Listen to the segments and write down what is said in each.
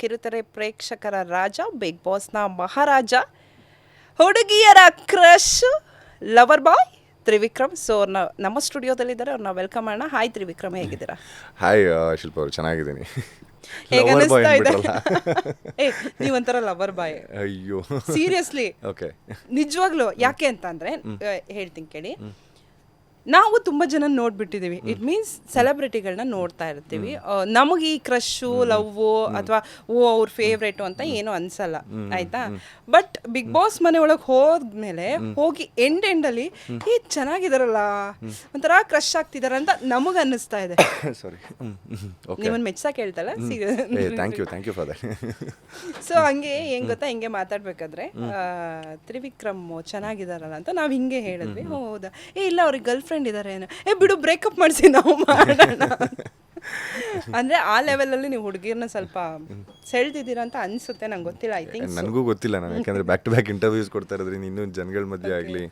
ಕಿರುತೆರೆ ಪ್ರೇಕ್ಷಕರ ರಾಜ ಬಿಗ್ ಬಾಸ್ನ ಮಹಾರಾಜ ಹುಡುಗಿಯರ crush lover boy Trivikram. So ಅವ್ರನ್ನ ನಮ್ಮ ಸ್ಟುಡಿಯೋದಲ್ಲಿದ್ದಾರೆ. ಅವ್ರನ್ನ ವೆಲ್ಕಮ್ ಮಾಡೋಣ. ಹಾಯ್ ತ್ರಿವಿಕ್ರಮ್ ಹೇಗಿದ್ದೀರಾ? ಹಾಯ್ ಶಿಲ್ಪ ಅವರು ಚೆನ್ನಾಗಿದ್ದೀನಿ. ಹೇಗೆ Lover boy ಅನಿಸ್ತಾ ಇದೆ? ಅಂದ್ಬಿಟ್ರಲ್ಲ. ಏ ನೀವೊಂಥರ ಲವರ್ ಬಾಯ್ ಅಯ್ಯೋ. ಸೀರಿಯಸ್ಲಿ ಓಕೆ ನಿಜವಾಗ್ಲು ಯಾಕೆ ಅಂತ ಅಂದ್ರೆ ಹೇಳ್ತೀನಿ ಕೇಳಿ. ನಾವು ತುಂಬಾ ಜನ ನೋಡ್ಬಿಟ್ಟಿದೀವಿ ಇಟ್ ಮೀನ್ಸ್ ಸೆಲೆಬ್ರಿಟಿಗಳನ್ನ ನೋಡ್ತಾ ಇರ್ತೀವಿ. ನಮಗೆ ಈ ಕ್ರಶು ಲವ್ ಅಥವಾ ಓ ಅವ್ರ ಫೇವ್ರೇಟು ಅಂತ ಏನು ಅನ್ಸಲ್ಲ. ಆಯ್ತಾ? ಬಟ್ ಬಿಗ್ ಬಾಸ್ ಮನೆ ಒಳಗೆ ಹೋದ್ಮೇಲೆ ಹೋಗಿ ಎಂಡ್ ಎಂಡ್ ಅಲ್ಲಿ ಈ ಚೆನ್ನಾಗಿದಾರಲ್ಲ ಒಂಥರ ಕ್ರಶ್ ಆಗ್ತಿದಾರ ಅಂತ ನಮಗ ಅನ್ನಿಸ್ತಾ ಇದೆ. ಸಾರಿ ಓಕೆ ನಿಮ್ಮನ್ನ ಮೆಚ್ಸಕ್ ಹೇಳ್ತಲ್ಲ thank you thank you for that so ಹಂಗೆ ಹೆಂಗ್ ಗೊತ್ತಾ? ಹಿಂಗೆ ಮಾತಾಡ್ಬೇಕಾದ್ರೆ ತ್ರಿವಿಕ್ರಮ್ ಚೆನ್ನಾಗಿದಾರಲ್ಲ ಅಂತ ನಾವ್ ಹಿಂಗೆ ಹೇಳಿದ್ವಿ. ಹೌದಾ? ಏ ಇಲ್ಲ ಅವ್ರಿಗೆ ಗರ್ಲ್ ಫ್ರೆಂಡ್ ಇದಾರೆ ಏನೋ? ಏ ಬಿಡು ಬ್ರೇಕಪ್ ಮಾಡಿಸಿ ನಾವು ಮಾಡೋಣ. ಅಂದ್ರೆ ಆ ಲೆವೆಲಲ್ಲಿ ನೀವು ಹುಡುಗಿರನ್ನ ಸ್ವಲ್ಪ ಸೆಳ್ದಿದ್ದೀರಾ ಅಂತ ಅನ್ಸುತ್ತೆ ನಂಗೆ ಗೊತ್ತಿಲ್ಲ ಐ ಥಿಂಕ್ ನನಗೂ ಗೊತ್ತಿಲ್ಲ ನಾನು ಯಾಕಂದರೆ ಬ್ಯಾಕ್ ಟು ಬ್ಯಾಕ್ ಇಂಟರ್ವ್ಯೂಸ್ ಕೊಡ್ತಾ ಇರೋದ್ರಿಂದ ಇನ್ನೂ ಜನಗಳ ಮಧ್ಯೆ ಆಗಲಿ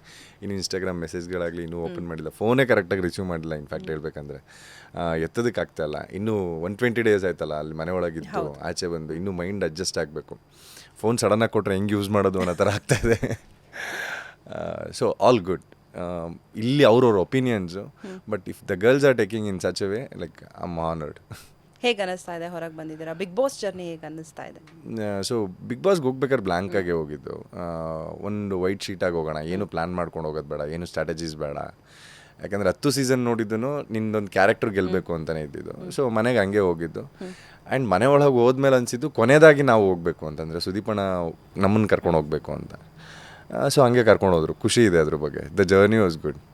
ಇನ್ನು ಇನ್ಸ್ಟಾಗ್ರಾಮ್ ಮೆಸೇಜ್ಗಳಾಗಲಿ ಇನ್ನೂ ಓಪನ್ ಮಾಡಿಲ್ಲ. ಫೋನೇ ಕರೆಕ್ಟಾಗಿ ರಿಸೀವ್ ಮಾಡಿಲ್ಲ ಇನ್ಫ್ಯಾಕ್ಟ್ ಹೇಳ್ಬೇಕಂದ್ರೆ. ಎತ್ತದಕ್ಕೆ ಇಲ್ಲ. ಇನ್ನೂ ಒನ್ ಟ್ವೆಂಟಿ ಡೇಸ್ ಆಯ್ತಲ್ಲ ಅಲ್ಲಿ ಮನೆ ಒಳಗಿದ್ದು ಆಚೆ ಬಂದು ಇನ್ನೂ ಮೈಂಡ್ ಅಡ್ಜಸ್ಟ್ ಆಗಬೇಕು. ಫೋನ್ ಸಡನ್ನಾಗಿ ಕೊಟ್ಟರೆ ಹೆಂಗೆ ಯೂಸ್ ಮಾಡೋದು ಅನ್ನೋ ಥರ ಆಗ್ತಾ ಇದೆ. ಸೊ ಆಲ್ ಗುಡ್ ಇಲ್ಲಿ ಅವ್ರವ್ರ opinions but if the girls are taking in such way like am honoured ಹೇಗೆ ಅನ್ನಿಸ್ತಾ ಇದೆ? ಹೊರಗೆ ಬಂದಿದ್ದೀರಾ? ಬಿಗ್ ಬಾಸ್ ಜರ್ನಿ ಹೇಗೆ ಅನ್ನಿಸ್ತಾ ಇದೆ? ಸೊ ಬಿಗ್ ಬಾಸ್ಗೆ ಹೋಗ್ಬೇಕಾದ್ರೆ ಬ್ಲ್ಯಾಂಕ್ ಆಗಿ ಹೋಗಿದ್ದು. ಒಂದು ವೈಟ್ ಶೀಟಾಗಿ ಹೋಗೋಣ. ಏನು ಪ್ಲ್ಯಾನ್ ಮಾಡ್ಕೊಂಡು ಹೋಗೋದು ಬೇಡ. ಏನು ಸ್ಟ್ರಾಟಜೀಸ್ ಬೇಡ. ಯಾಕಂದರೆ ಹತ್ತು ಸೀಸನ್ ನೋಡಿದ್ದು ನಿಂದೊಂದು ಕ್ಯಾರೆಕ್ಟರ್ ಗೆಲ್ಲಬೇಕು ಅಂತಲೇ ಇದ್ದಿದ್ದು. ಸೊ ಮನೆಗೆ ಹಂಗೆ ಹೋಗಿದ್ದು. ಆ್ಯಂಡ್ ಮನೆ ಒಳಗೆ ಹೋದ್ಮೇಲೆ ಅನಿಸಿದ್ದು ಕೊನೆಯದಾಗಿ ನಾವು ಹೋಗಬೇಕು ಅಂತಂದರೆ ಸುದೀಪಣ್ಣ ನಮ್ಮನ್ನು ಕರ್ಕೊಂಡು ಹೋಗಬೇಕು ಅಂತ. ಸೊ ಹಂಗೆ ಕರ್ಕೊಂಡು ಹೋದ್ರು ಖುಷಿ ಇದೆ ಅದ್ರ ಬಗ್ಗೆ. The journey was good